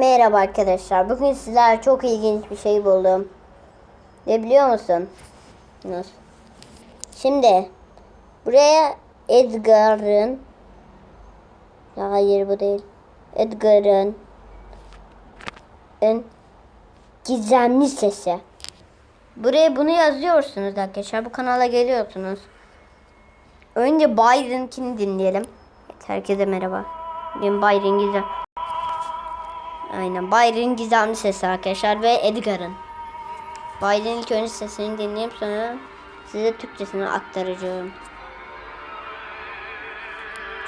Merhaba arkadaşlar. Bugün sizler çok ilginç bir şey buldum. Ne biliyor musun? Nasıl? Şimdi buraya Edgar'ın hayır bu değil. Edgar'ın gizemli sesi. Buraya bunu yazıyorsunuz arkadaşlar. Bu kanala geliyorsunuz. Önce Byron'kini dinleyelim. Herkese merhaba. Benim Byron Gizem. Aynen. Byron'in gizemli sesi arkadaşlar ve Edgar'ın. Byron'in ilk önce sesini dinleyip sonra size Türkçesini aktaracağım.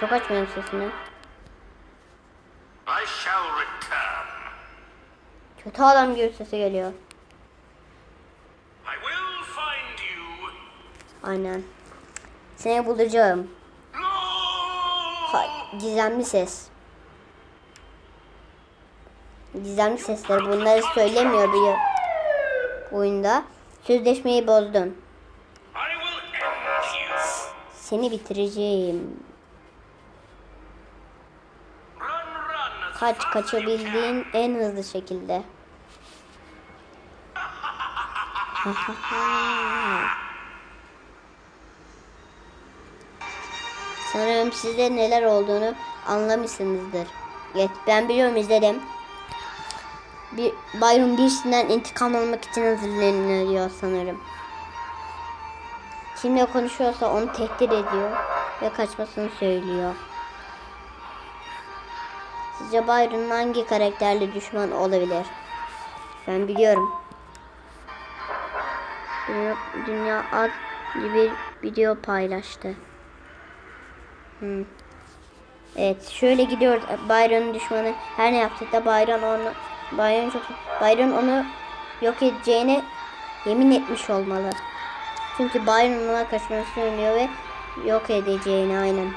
Çok açmıyorum sesini. I shall return. Kötü adam gibi sesi geliyor. I will find you. Aynen. Seni bulacağım. No! Ha, gizemli ses. Gizemli sesler bunları söylemiyor bir oyunda. Sözleşmeyi bozdun. Seni bitireceğim. Kaç kaçabildiğin en hızlı şekilde. Sanırım size neler olduğunu anlamışsınızdır. Evet ben biliyorum izledim. Bir, Byron birisinden intikam almak için hazırlanıyor sanırım. Kimle konuşuyorsa onu tehdit ediyor ve kaçmasını söylüyor. Sizce Byron'un hangi karakterle düşman olabilir? Ben biliyorum. Dünya, Dünya ad bir video paylaştı. Hmm. Evet şöyle gidiyor Byron'un düşmanı her ne yaptık da Byron onu Byron çok Byron onu yok edeceğine yemin etmiş olmalı. Çünkü Byron ona kaçmasını söylüyor ve yok edeceğini aynen.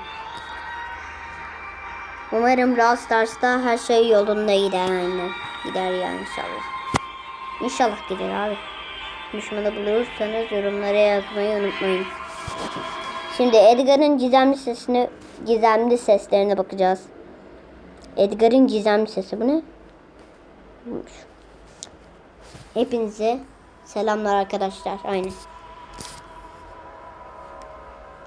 Umarım Brawl Stars'ta her şey yolunda gider aynen. Gider yani inşallah. İnşallah gider abi. Düşmanı bulursanız yorumlara yazmayı unutmayın. Şimdi Edgar'ın gizemli sesini gizemli seslerine bakacağız. Edgar'ın gizemli sesi bu ne? Buymuş. Hepinize selamlar arkadaşlar. Aynen.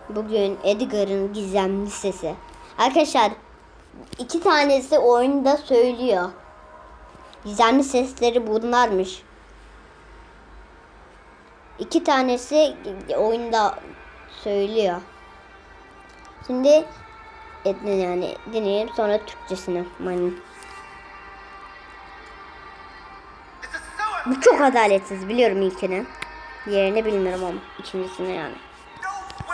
Bugün Edgar'ın gizemli sesi. Arkadaşlar iki tanesi oyunda söylüyor. Gizemli sesleri bunlarmış. İki tanesi oyunda söylüyor. Şimdi etne yani dinleyelim sonra Türkçesini. Yani bu çok adaletsiz biliyorum ilkini. Diğerini bilmiyorum ama ikincisini yani.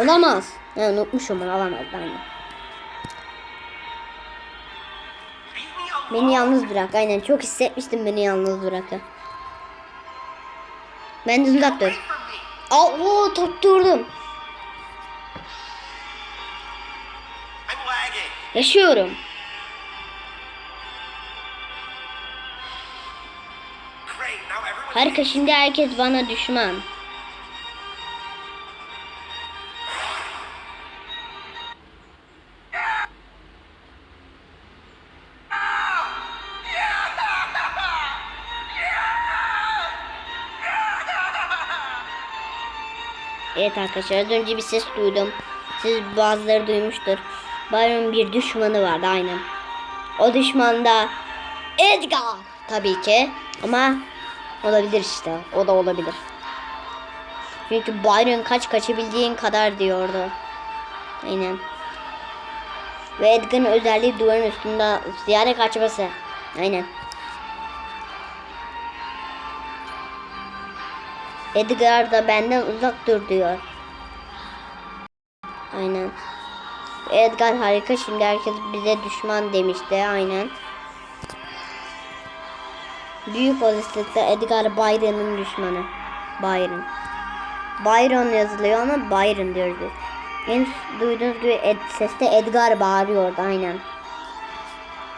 Olamaz. Yani unutmuşum onu olamaz ben de. Beni yalnız bırak. Aynen çok hissetmiştim beni yalnız bırakı. Ben de uzak dur. Aa, oo, tutturdum. Yaşıyorum. Harika şimdi herkes bana düşman. Evet arkadaşlar az önce bir ses duydum. Siz bazıları duymuştur. Byron bir düşmanı vardı aynen. O düşman da Edgar tabii ki. Ama olabilir işte. O da olabilir. Çünkü Byron kaç kaçabildiğin kadar diyordu. Aynen. Ve Edgar'ın özelliği duvarın üstünde ziyade kaçması. Aynen. Edgar da benden uzak dur diyor. Aynen. Edgar harika şimdi herkes bize düşman demişti aynen. Büyük olasılıkla Edgar Byron'un düşmanı. Byron. Byron yazılıyor ama Byron diyoruz biz. En duyduğunuz gibi Ed, seste Edgar bağırıyordu aynen.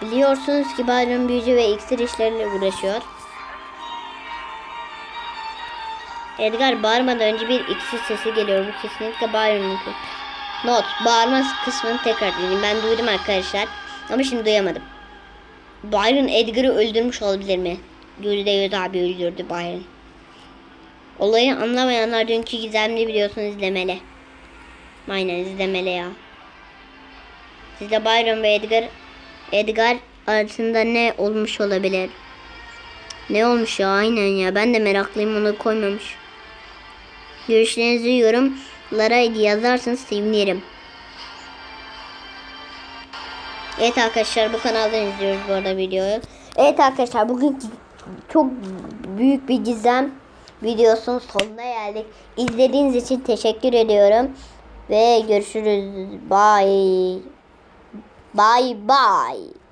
Biliyorsunuz ki Byron büyücü ve iksir işleriyle uğraşıyor. Edgar bağırmadan önce bir iksir sesi geliyor. Bu kesinlikle Byron'un. Not. Bağırma kısmını tekrar dinleyin. Ben duydum arkadaşlar. Ama şimdi duyamadım. Byron Edgar'ı öldürmüş olabilir mi? Yüzde yüz abi öldürdü Byron. Olayı anlamayanlar dünkü gizemli biliyorsun izlemeli. Aynen izlemeli ya. Sizde Byron ve Edgar Edgar arasında ne olmuş olabilir? Ne olmuş ya aynen ya ben de meraklıyım onu koymamış. Görüşlerinizi yorumlara yazarsanız sevinirim. Evet arkadaşlar bu kanaldan izliyoruz bu arada videoyu. Evet arkadaşlar bugün çok büyük bir gizem videosunun sonuna geldik. İzlediğiniz için teşekkür ediyorum. Ve görüşürüz. Bye. Bye bye.